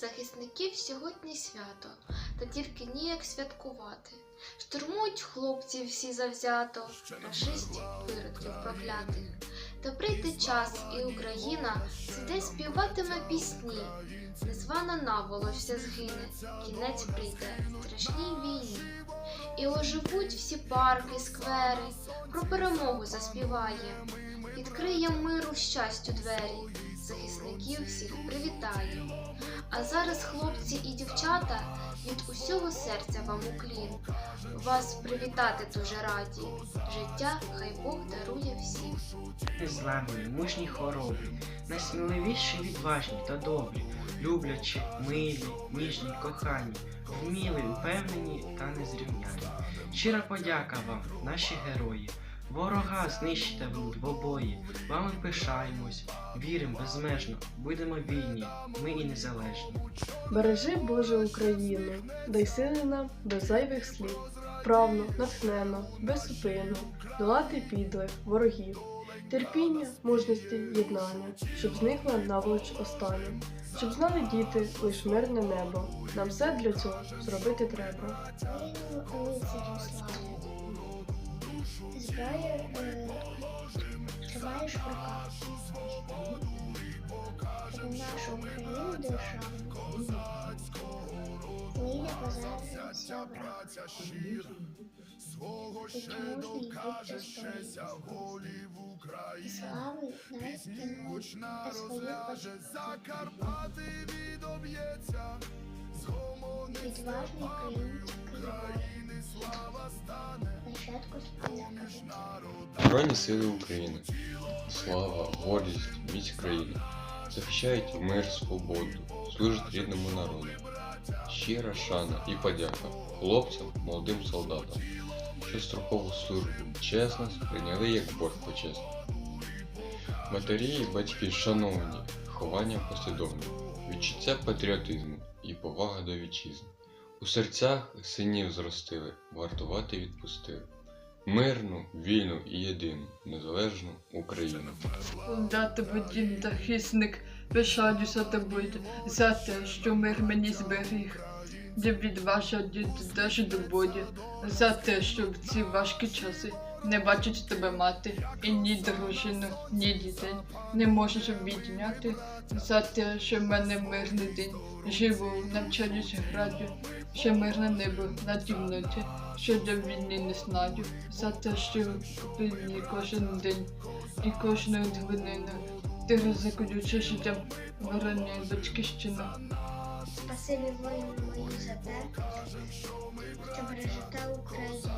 захисників сьогодні свято, та тільки ніяк святкувати. Штурмують хлопці всі завзято, рашистів виродків проклятих. Та прийде час, і Україна сиде співатиме пісні. Незвана наволо згине, кінець прийде в страшній війні. І оживуть всі парки, сквери, про перемогу заспіває, відкриє миру щастю двері, захисників всіх привітає. А зараз, хлопці і дівчата, від усього серця вам уклін. Вас привітати дуже раді. Життя хай Бог дарує всім. Незламні, мужні хоробрі, найсміливіші, відважні та добрі, люблячі, милі, ніжні, кохані, вмілі, впевнені та незрівняні. Щира подяка вам, наші герої. Ворога знищите в в обої, вами пишаємось, віримо безмежно, будемо вільні, ми і незалежні. Бережи Боже Україну, дай сили нам без зайвих слів, правно, натхненно, безупинно, долати підлих ворогів, терпіння, мужності, єднання, щоб зникла наволоч остання, щоб знали діти лиш мирне небо. Нам все для цього зробити треба. Зброя е, тримаєш в руках. Нашу Україну державу. Зміни позаду всі обрати. Будь мужній, будь достойний. Слави навіть кинуть та свою батьківщину. Відважний український воїн. Нащадку співати. Збройні сили України. Слава, гордість, міць країни. Захищають мир, свободу, служать рідному народу. Щира шана і подяка хлопцям, молодим солдатам, що строкову службу чесно сприйняли як борг почесний. Матері і батьки шановні, ховання послідовне, відчуття патріотизму і повага до вітчизни. У серцях синів зростили, вартувати відпустили. Мирну, вільну і єдину, незалежну Україну. Да тебе дім захисник, пишаюся тобою за те, що мир мені зберіг. Я відважа дід теж до бою, за те, що в ці важкі часи не бачить тебе мати, і ні дружину, ні дітей не можеш відняти за те, що в мене мирний день. Живу, навчаюсь граю, ще мирне небо на тімноті, що до війни не знаю, за те, що війні кожен день і кожною хвилиною ти ризикуючи життям вороняй батьківщину. Спасибі воїну мої за те, що бережете Україну.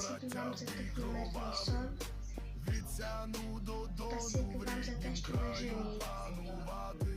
Спасибі вам за такий мирний сон. Спасибі вам за те, що ви живі. Спасибі ангели мої.